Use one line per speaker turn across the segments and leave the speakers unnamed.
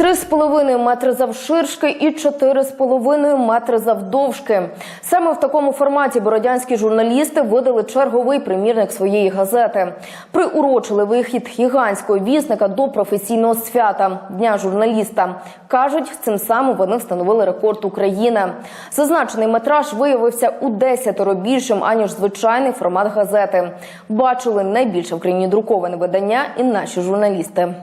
3,5 метри завширшки і 4,5 метри завдовжки. Саме в такому форматі бородянські журналісти видали черговий примірник своєї газети. Приурочили вихід гігантського вісника до професійного свята Дня журналіста. Кажуть, цим самим вони встановили рекорд України. Зазначений метраж виявився у десятеро більшим аніж звичайний формат газети. Бачили найбільше в країні друковане видання і наші журналісти.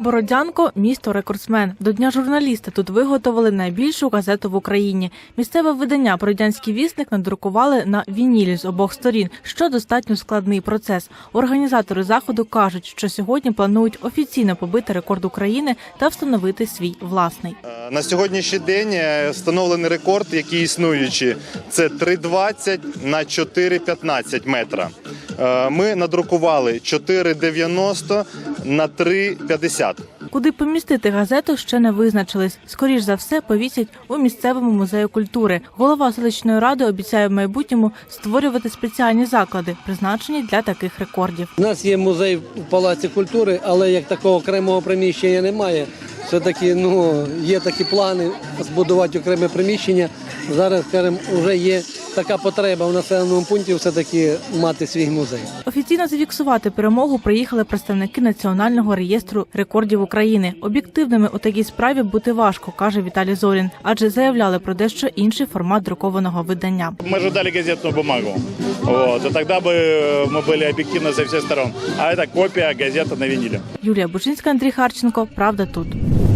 Бородянко місто рекордсмен. До дня журналіста тут виготовили найбільшу газету в Україні. Місцеве видання Бородянський вісник надрукували на вінілі з обох сторін, що достатньо складний процес. Організатори заходу кажуть, що сьогодні планують офіційно побити рекорд України та встановити свій власний.
Е, На сьогоднішній день е, встановлений рекорд, який існуючий, це 3,20 на 4,15 метра. Е, Ми надрукували 4,90 на 3,50.
Куди помістити газету, ще не визначились. Скоріш за все, повісять у місцевому музею культури. Голова селищної ради обіцяє в майбутньому створювати спеціальні заклади, призначені для таких рекордів.
У нас є музей в Палаці культури, але як такого окремого приміщення немає. Все-таки ну, є такі плани збудувати окреме приміщення. Зараз, скажімо, вже є така потреба в населеному пункті все-таки мати свій музей.
Офіційно зафіксувати перемогу приїхали представники Національного реєстру рекордів України. Об'єктивними у такій справі бути важко, каже Віталій Зорін, адже заявляли про дещо інший формат друкованого видання.
Мы ожидали газетную бумагу. Вот, и тогда бы э, мы были объективны со всех сторон. А это копия газеты на виниле.
Юлія Бучинська, Андрій Харченко. Правда тут.